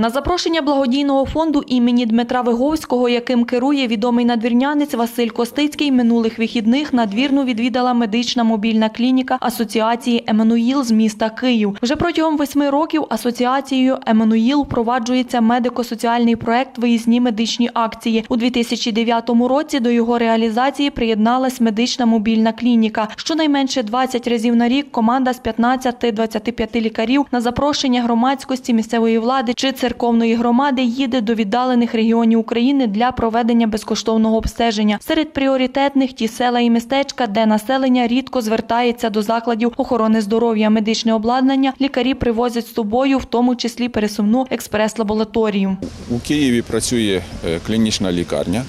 На запрошення благодійного фонду імені Дмитра Виговського, яким керує відомий надвірнянець Василь Костицький, минулих вихідних надвірну відвідала медична мобільна клініка Асоціації Еммануїл з міста Київ. Вже протягом восьми років асоціацією Еммануїл впроваджується медико-соціальний проект Виїзні медичні акції. У 2009 році до його реалізації приєдналась медична мобільна клініка. Щонайменше 20 разів на рік команда з 15-25 лікарів на запрошення громадськості місцевої влади чи церковної громади їде до віддалених регіонів України для проведення безкоштовного обстеження. Серед пріоритетних ті села і містечка, де населення рідко звертається до закладів охорони здоров'я, медичне обладнання. Лікарі привозять з собою, в тому числі пересувну експрес-лабораторію. У Києві працює е, клінічна лікарня,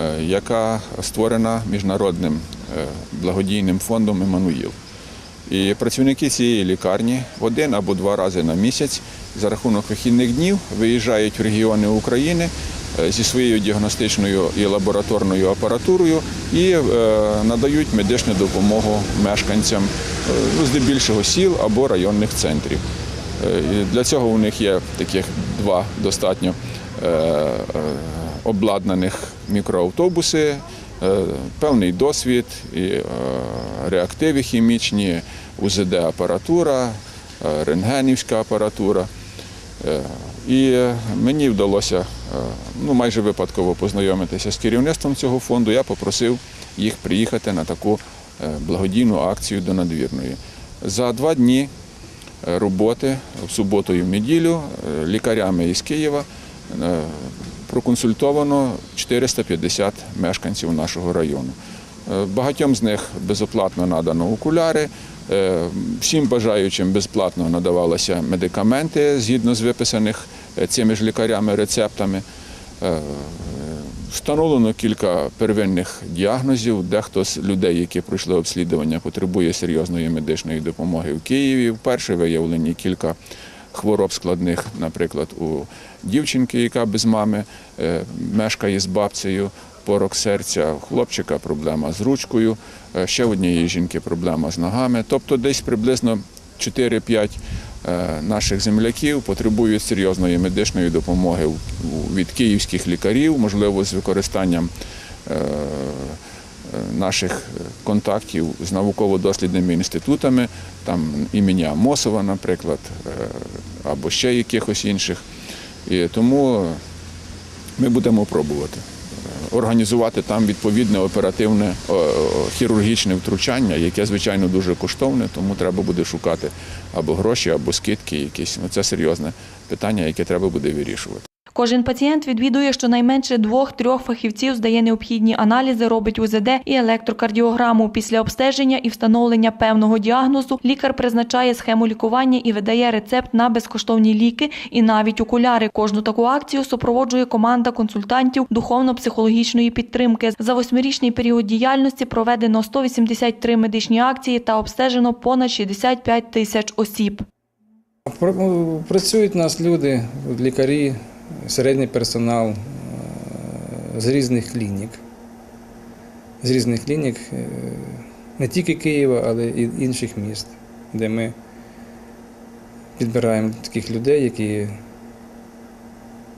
е, яка створена міжнародним е, благодійним фондом Еммануїл. І працівники цієї лікарні один або два рази на місяць за рахунок вихідних днів виїжджають в регіони України е, зі своєю діагностичною і лабораторною апаратурою і е, надають медичну допомогу мешканцям е, ну, здебільшого сіл або районних центрів. Для цього у них є таких два достатньо обладнаних мікроавтобуси, певний досвід, і е, реактиви хімічні, УЗД-апаратура, е, рентгенівська апаратура. Е, І е, мені вдалося е, ну, майже випадково познайомитися з керівництвом цього фонду. Я попросив їх приїхати на таку е, благодійну акцію до надвірної. За два дні е, роботи в суботу і в неділю е, лікарями із Києва е, проконсультовано 450 мешканців нашого району. Е, Багатьом з них безоплатно надано окуляри. е, Всім бажаючим безплатно надавалися медикаменти згідно з виписаних е, цими ж лікарями рецептами. Встановлено кілька первинних діагнозів. Дехто з людей, які пройшли обслідування, потребує серйозної медичної допомоги в Києві. Вперше виявлені кілька хвороб складних, наприклад, у дівчинки, яка без мами е, мешкає з бабцею, порок серця, у хлопчика проблема з ручкою, е, ще в однієї жінки проблема з ногами. Тобто десь приблизно 4-5 е, наших земляків потребують серйозної медичної допомоги від київських лікарів, можливо, з використанням наших контактів з науково-дослідними інститутами, там імені Амосова, наприклад, е, або ще якихось інших. І тому ми будемо пробувати е, організувати там відповідне оперативне е, е, хірургічне втручання, яке, звичайно, дуже коштовне, тому треба буде шукати або гроші, або скидки якісь. Ну, Це серйозне питання, яке треба буде вирішувати. Кожен пацієнт відвідує щонайменше двох-трьох фахівців, здає необхідні аналізи, робить УЗД і електрокардіограму. Після обстеження і встановлення певного діагнозу лікар призначає схему лікування і видає рецепт на безкоштовні ліки і навіть окуляри. Кожну таку акцію супроводжує команда консультантів духовно-психологічної підтримки. За восьмирічний період діяльності проведено 183 медичні акції та обстежено понад 65 тисяч осіб. Ну, Працюють у нас люди, лікарі, середній персонал е, з різних клінік. З різних клінік е, не тільки Києва, але і інших міст, де ми підбираємо таких людей, які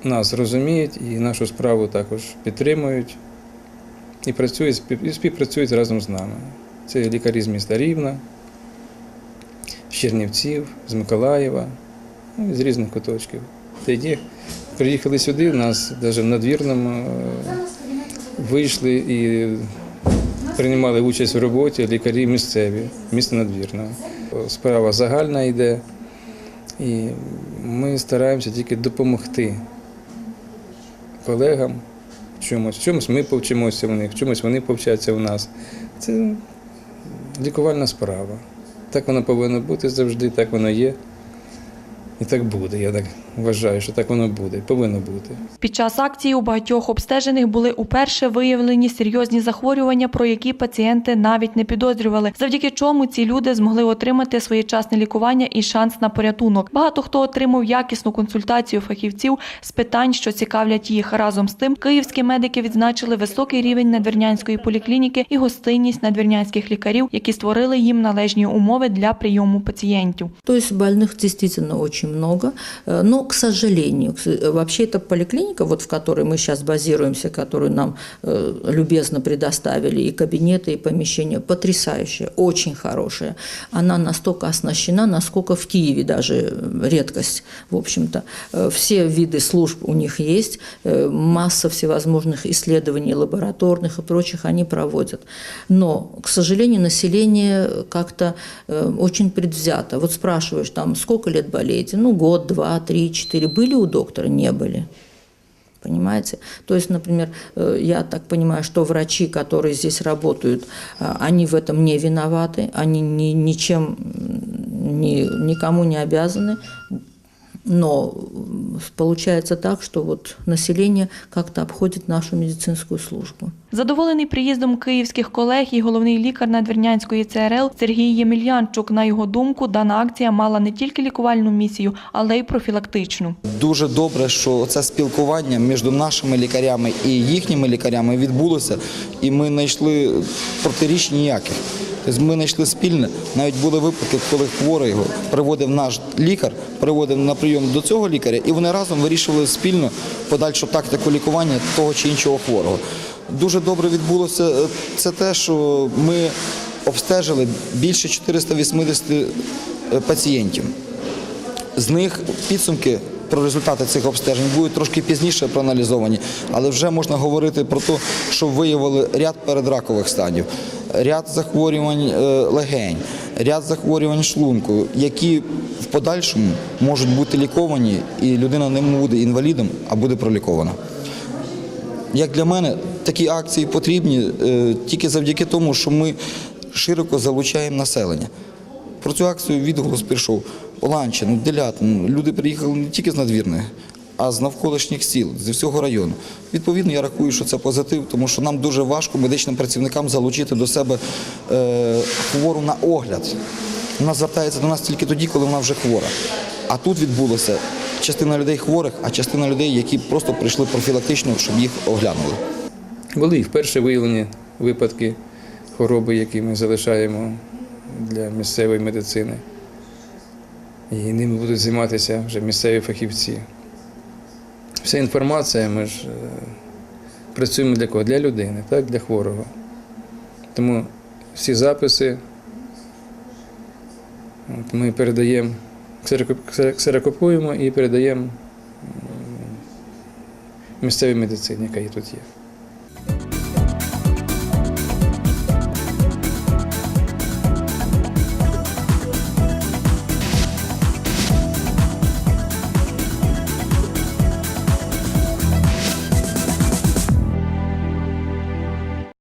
нас розуміють і нашу справу також підтримують і працюють, і співпрацюють разом з нами. Це лікарі з міста Рівна, з Чернівців, з Миколаєва, ну, і з різних куточків. Тоді приїхали сюди, нас навіть в надвірному е, вийшли і приймали участь в роботі лікарі місцеві, міста надвірного. Справа загальна йде, і ми стараємося тільки допомогти колегам в чомусь. В чомусь ми повчимося в них, в чомусь вони повчаться в нас. Це лікувальна справа. Так воно повинно бути завжди, так воно є. І так буде. Я так вважаю, що так воно буде, повинно бути. Під час акції у багатьох обстежених були уперше виявлені серйозні захворювання, про які пацієнти навіть не підозрювали, завдяки чому ці люди змогли отримати своєчасне лікування і шанс на порятунок. Багато хто отримав якісну консультацію фахівців з питань, що цікавлять їх. Разом з тим, київські медики відзначили високий рівень надвірнянської поліклініки і гостинність надвірнянських лікарів, які створили їм належні умови для прийому пацієнтів. То есть больных действительно очень очень много. Э, Но, к сожалению, э, вообще эта поликлиника, вот в которой мы сейчас базируемся, которую нам э, любезно предоставили, и кабинеты, и помещения, потрясающая, очень хорошая. Она настолько оснащена, насколько в Киеве даже э, редкость, в общем-то. Э, Все виды служб у них есть, масса всевозможных исследований лабораторных и прочих они проводят. Но, к сожалению, население как-то очень предвзято. Вот спрашиваешь, там, сколько лет болеете? Ну, год, два, три, четыре. Были у доктора? Не были. Понимаете? То есть, например, э, я так понимаю, что врачи, которые здесь работают, а, они в этом не виноваты, они ни, ничем, м, ни, никому не обязаны. Но м, получается так, что вот население как-то обходит нашу медицинскую службу. Задоволений приїздом київських колег і головний лікар Надвірнянської ЦРЛ Сергій Ємельянчук. На його думку, дана акція мала не тільки лікувальну місію, але й профілактичну. Дуже добре, що це спілкування між нашими лікарями і їхніми лікарями відбулося, і ми знайшли протиріч ніяких. Тобто ми знайшли спільне. Навіть були випадки, коли хворий його приводив наш лікар, приводив на прийом до цього лікаря, і вони разом вирішували спільно подальшу тактику лікування того чи іншого хворого. Дуже добре відбулося е, це те, що ми обстежили більше 480 е, пацієнтів. З них підсумки про результати цих обстежень будуть трошки пізніше проаналізовані, але вже можна говорити про те, що виявили ряд передракових станів, ряд захворювань е, легень, ряд захворювань шлунку, які в подальшому можуть бути ліковані, і людина не буде інвалідом, а буде пролікована. Як для мене, такі акції потрібні е, тільки завдяки тому, що ми широко залучаємо населення. Про цю акцію відголос пішов Ланчин, Делятин. Люди приїхали не тільки з надвірних, а з навколишніх сіл, зі всього району. Відповідно, я рахую, що це позитив, тому що нам дуже важко медичним працівникам залучити до себе е, хвору на огляд. Вона звертається до нас тільки тоді, коли вона вже хвора. А тут відбулося частина людей хворих, а частина людей, які просто прийшли профілактично, щоб їх оглянули. Були і вперше виявлені випадки хвороби, які ми залишаємо для місцевої медицини. І ними будуть займатися вже місцеві фахівці. Вся інформація, ми ж е, працюємо для кого? Для людини, так? для хворого. Тому всі записи от, ми передаємо, ксерокопуємо і передаємо місцевій медицині, яка тут є.